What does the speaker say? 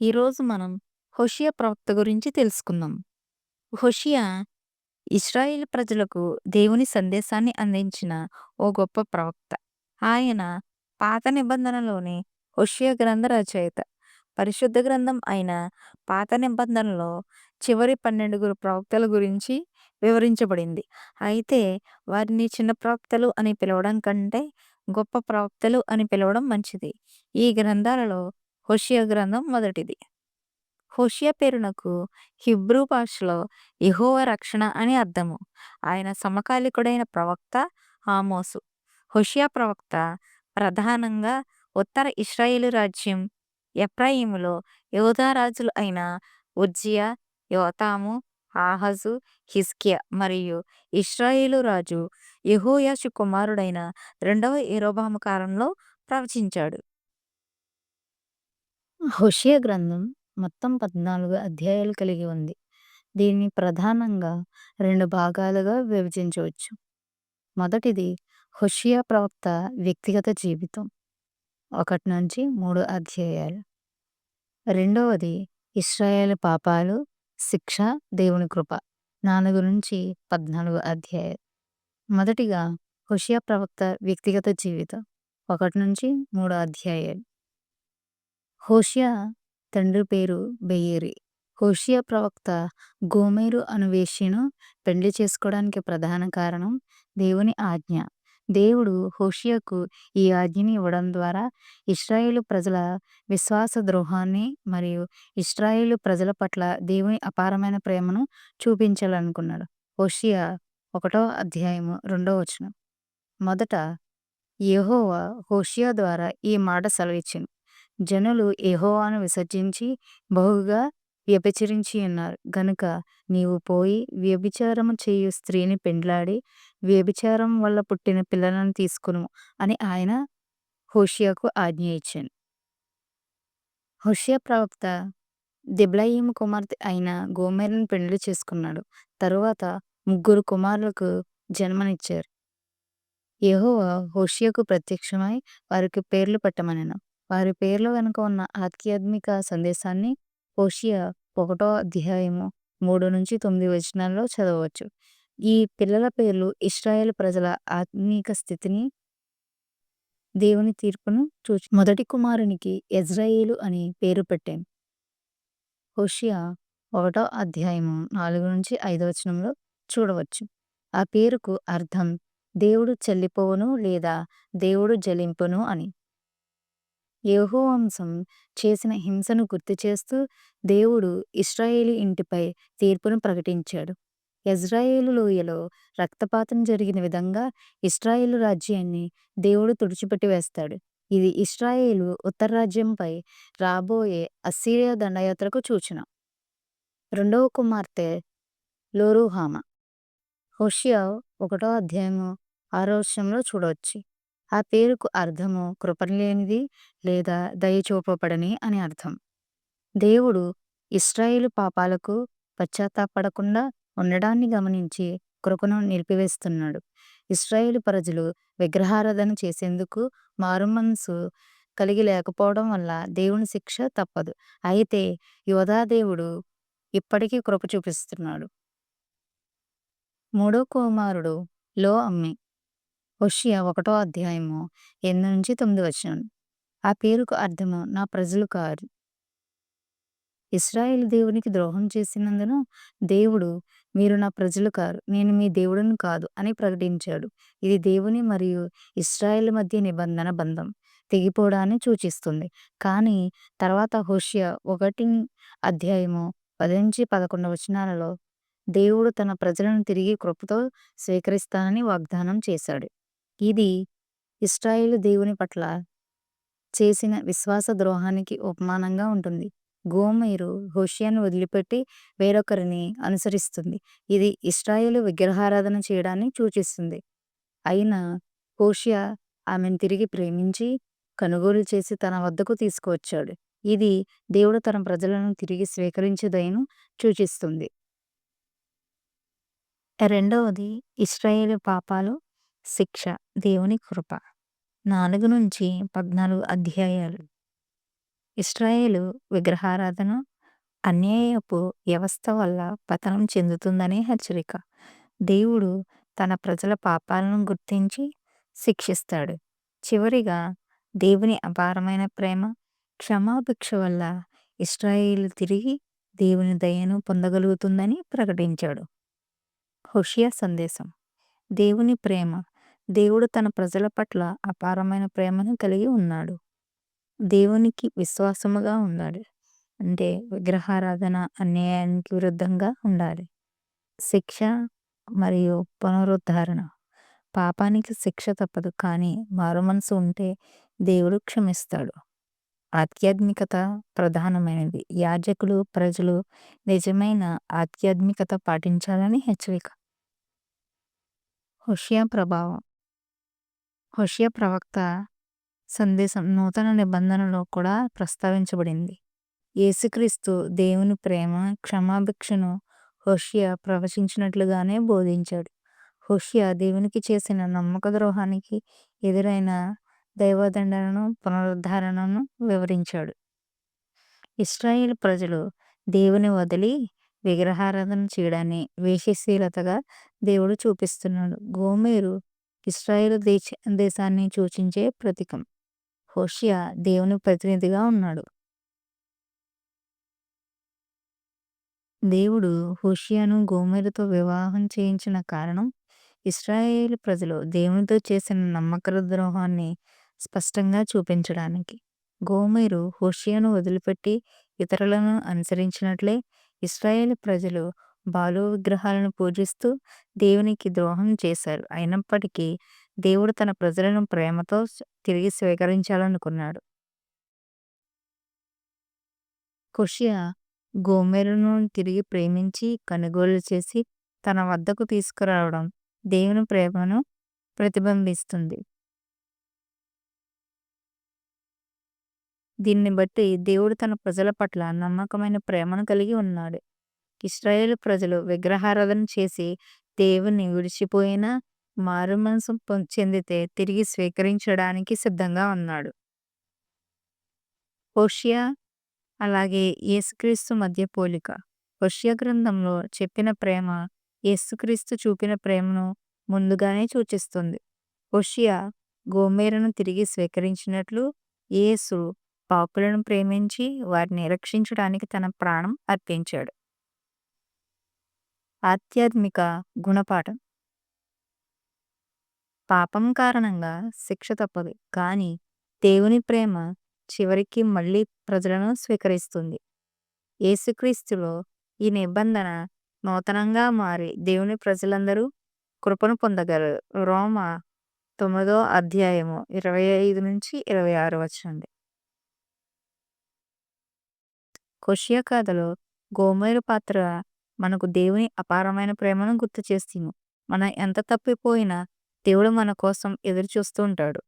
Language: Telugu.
ఈరోజు మనం హోషియా ప్రవక్త గురించి తెలుసుకుందాం. హోషియా ఇస్రాయిల్ ప్రజలకు దేవుని సందేశాన్ని అందించిన ఓ గొప్ప ప్రవక్త. ఆయన పాత నిబంధనలోని హోషియా గ్రంథ రచయిత. పరిశుద్ధ గ్రంథం అయిన పాత నిబంధనలో చివరి పన్నెండుగురు ప్రవక్తల గురించి వివరించబడింది. అయితే వారిని చిన్న ప్రవక్తలు అని పిలవడం కంటే గొప్ప ప్రవక్తలు అని పిలవడం మంచిది. ఈ గ్రంథాలలో హోషియా గ్రంథం మొదటిది. హోషియా పేరునకు హిబ్రూ భాషలో యెహోవా రక్షణ అని అర్థము. ఆయన సమకాలికుడైన ప్రవక్త ఆమోసు. హోషియా ప్రవక్త ప్రధానంగా ఉత్తర ఇస్రాయేలు రాజ్యం ఎప్రాయిములో యోధారాజులు అయిన ఉజ్జియా, యోతాము, ఆహాజు, హిస్కియా మరియు ఇస్రాయేలు రాజు యెహోయాషు కుమారుడైన రెండవ యెరోబాము కాలంలో ప్రవచించాడు. హోషియా గ్రంథం మొత్తం పద్నాలుగు అధ్యాయాలు కలిగి ఉంది. దీన్ని ప్రధానంగా రెండు భాగాలుగా విభజించవచ్చు. మొదటిది హోషియా ప్రవక్త వ్యక్తిగత జీవితం ఒకటి నుంచి మూడు అధ్యాయాలు. రెండవది ఇశ్రాయేలు పాపాలు, శిక్ష, దేవుని కృప నాలుగు నుంచి పద్నాలుగు అధ్యాయాలు. మొదటిగా హోషియా ప్రవక్త వ్యక్తిగత జీవితం ఒకటి నుంచి మూడు అధ్యాయాలు. హోషియా తండ్రి పేరు బెయేరి. హోషియా ప్రవక్త గోమేరు అను వేశ్యను పెండ్లి చేసుకోవడానికి ప్రధాన కారణం దేవుని ఆజ్ఞ. దేవుడు హోషియాకు ఈ ఆజ్ఞని ఇవ్వడం ద్వారా ఇస్రాయేలు ప్రజల విశ్వాస ద్రోహాన్ని మరియు ఇస్రాయేలు ప్రజల పట్ల దేవుని అపారమైన ప్రేమను చూపించాలనుకున్నాడు. హోషియా ఒకటో అధ్యాయము రెండో వచనం. మొదట యెహోవా హోషియా ద్వారా ఈ మాట సెలవిచ్చింది జనులు యెహోవాను విసర్జించి బహుగా వ్యభిచరించి ఉన్నారు గనుక నీవు పోయి వ్యభిచారము చేయు స్త్రీని పెండ్లాడి వ్యభిచారం వల్ల పుట్టిన పిల్లలను తీసుకును అని ఆయన హోషియాకు ఆజ్ఞ ఇచ్చాను హోషియా ప్రవక్త దిబ్లయీం కుమార్తె అయిన గోమెరును పెండ్లి చేసుకున్నాడు. తరువాత ముగ్గురు కుమారులకు జన్మనిచ్చారు. యెహోవా హోషియాకు ప్రత్యక్షమై వారికి పేర్లు పెట్టమనెను. వారి పేర్ల వెనుక ఉన్న ఆధ్యాత్మిక సందేశాన్ని హోషియా ఒకటో అధ్యాయము మూడు నుంచి తొమ్మిది వచనాల్లో చదవవచ్చు. ఈ పిల్లల పేర్లు ఇస్రాయేల్ ప్రజల ఆత్మీక స్థితిని, దేవుని తీర్పును చూచి మొదటి కుమారునికి ఎజ్రాయేలు అని పేరు పెట్టాం హోషియా ఒకటో అధ్యాయము నాలుగు నుంచి ఐదు వచనంలో చూడవచ్చు. ఆ పేరుకు అర్థం దేవుడు చెల్లిపోవును లేదా దేవుడు జలింపును అని. యెహోవా వంశం చేసిన హింసను గుర్తుచేస్తూ దేవుడు ఇశ్రాయేలు ఇంటిపై తీర్పును ప్రకటించాడు. యెజ్రెయేలు లోయలో రక్తపాతం జరిగిన విధంగా ఇశ్రాయేలు రాజ్యాన్ని దేవుడు తుడిచిపెట్టివేస్తాడు. ఇది ఇశ్రాయేలు ఉత్తర రాజ్యంపై రాబోయే అస్సీరియా దండయాత్రకు సూచన. రెండవ కుమార్తె లోరుహామ. హోషియా ఒకటో అధ్యాయము ఆరో వచనంలో చూడవచ్చు. ఆ పేరుకు అర్థము కృపలేనిది లేదా దయచూపబడని అని అర్థం. దేవుడు ఇస్రాయేలు పాపాలకు పశ్చాత్తాపపడకుండా ఉండడాన్ని గమనించి కృపను నిలిపివేస్తున్నాడు. ఇస్రాయేలు ప్రజలు విగ్రహారాధన చేసేందుకు మారుమనసు కలిగి లేకపోవడం వల్ల దేవుని శిక్ష తప్పదు. అయితే యూదా దేవుడు ఇప్పటికీ కృప చూపిస్తున్నాడు. మూడో కుమారుడు లో అమ్మి. హోషియా ఒకటో అధ్యాయము ఎనిమిది నుంచి తొమ్మిది వచనాలు. ఆ పేరుకు అర్థము నా ప్రజలు కారు. ఇస్రాయేల్ దేవునికి ద్రోహం చేసినందున దేవుడు మీరు నా ప్రజలు కారు నేను మీ దేవుడను కాదు అని ప్రకటించాడు. ఇది దేవుని మరియు ఇస్రాయేల్ మధ్య నిబంధన బంధం తెగిపోవడాన్ని సూచిస్తుంది. కానీ తర్వాత హోషియా ఒకటి అధ్యాయము పది నుంచి పదకొండు వచనాలలో దేవుడు తన ప్రజలను తిరిగి కృపతో స్వీకరిస్తానని వాగ్దానం చేశాడు. ఇది ఇస్రాయేలు దేవుని పట్ల చేసిన విశ్వాస ద్రోహానికి ఉపమానంగా ఉంటుంది. గోమీరు హోషియాను వదిలిపెట్టి వేరొకరిని అనుసరిస్తుంది. ఇది ఇస్రాయేలు విగ్రహారాధన చేయడాన్ని సూచిస్తుంది. అయినా హోషియా ఆమెను తిరిగి ప్రేమించి కొనుగోలు చేసి తన వద్దకు తీసుకువచ్చాడు. ఇది దేవుడు తన ప్రజలను తిరిగి స్వీకరించేదైను సూచిస్తుంది. రెండవది ఇశ్రాయేలు పాపాలు, శిక్ష, దేవుని కృప. నాలుగు నుంచి పద్నాలుగు అధ్యాయాలు. ఇస్రాయేలు విగ్రహారాధన అన్యాయపు వ్యవస్థ వల్ల పతనం చెందుతుందనే హెచ్చరిక. దేవుడు తన ప్రజల పాపాలను గుర్తించి శిక్షిస్తాడు. చివరిగా దేవుని అపారమైన ప్రేమ, క్షమాభిక్ష వల్ల ఇస్రాయేలు తిరిగి దేవుని దయను పొందగలుగుతుందని ప్రకటించాడు. హుషియా సందేశం దేవుని ప్రేమ దేవుడు తన ప్రజల పట్ల అపారమైన ప్రేమను కలిగి ఉన్నాడు. దేవునికి విశ్వాసముగా ఉండాలి. అంటే విగ్రహారాధన అన్యాయానికి విరుద్ధంగా ఉండాలి. శిక్ష మరియు పునరుద్ధరణ పాపానికి శిక్ష తప్పదు కానీ మారుమనసు ఉంటే దేవుడు క్షమిస్తాడు. ఆధ్యాత్మికత ప్రధానమైనది. యాజకులు, ప్రజలు నిజమైన ఆధ్యాత్మికత పాటించాలని హెచ్చరిక. హుషియా ప్రభావం హోషియా ప్రవక్త సందేశం నూతన నిబంధనలో కూడా ప్రస్తావించబడింది. యేసుక్రీస్తు దేవుని ప్రేమ, క్షమాభిక్షను హోషియా ప్రవచించినట్లుగానే బోధించాడు. హోషియా దేవునికి చేసిన నమ్మక ద్రోహానికి ఎదురైన దైవదండనను, పునరుద్ధరణను వివరించాడు. ఇస్రాయిల్ ప్రజలు దేవుని వదిలి విగ్రహారాధన చేయడాన్ని వేషశీలతగా దేవుడు చూపిస్తున్నాడు. గోమేరు ఇస్రాయేల్ దేశ దేశాన్ని సూచించే ప్రతీకం. హోషియా దేవుని ప్రతినిధిగా ఉన్నాడు. దేవుడు హోషియాను గోమెరుతో వివాహం చేయించిన కారణం ఇస్రాయేల్ ప్రజలు దేవునితో చేసిన నమ్మక ద్రోహాన్ని స్పష్టంగా చూపించడానికి. గోమేరు హోషియాను వదిలిపెట్టి ఇతరులను అనుసరించినట్లే ఇస్రాయేల్ ప్రజలు బాలు విగ్రహాలను పూజిస్తూ దేవునికి ద్రోహం చేశారు. అయినప్పటికీ దేవుడు తన ప్రజలను ప్రేమతో తిరిగి స్వీకరించాలనుకున్నాడు. హోషియా గోమెరును తిరిగి ప్రేమించి కొనుగోలు చేసి తన వద్దకు తీసుకురావడం దేవుని ప్రేమను ప్రతిబింబిస్తుంది. దీన్ని బట్టి దేవుడు తన ప్రజల పట్ల నమ్మకమైన ప్రేమను కలిగి ఉన్నాడు. ఇస్రాయేలు ప్రజలు విగ్రహారాధన చేసి దేవుని విడిచిపోయినా మారుమనసు చెందితే తిరిగి స్వీకరించడానికి సిద్ధంగా ఉన్నాడు. హోషియా అలాగే యేసుక్రీస్తు మధ్య పోలిక హోషియా గ్రంథంలో చెప్పిన ప్రేమ యేసుక్రీస్తు చూపిన ప్రేమను ముందుగానే సూచిస్తుంది. హోషియా గోమేరను తిరిగి స్వీకరించినట్లు యేసు పాపులను ప్రేమించి వారిని రక్షించడానికి తన ప్రాణం అర్పించాడు. ఆధ్యాత్మిక గుణపాఠం పాపం కారణంగా శిక్ష తప్పదు. కానీ దేవుని ప్రేమ చివరికి మళ్ళీ ప్రజలను స్వీకరిస్తుంది. యేసుక్రీస్తులో ఈ నిబంధన నూతనంగా మారి దేవుని ప్రజలందరూ కృపను పొందగలరు. రోమ తొమ్మిదో అధ్యాయము ఇరవై ఐదు నుంచి ఇరవై ఆరు వచ్చింది కొషియా కథలో గోమేరు పాత్ర మనకు దేవుని అపారమైన ప్రేమను గుర్తు చేస్తుంది. మనం ఎంత తప్పిపోయినా దేవుడు మన కోసం ఎదురు చూస్తూ ఉంటాడు.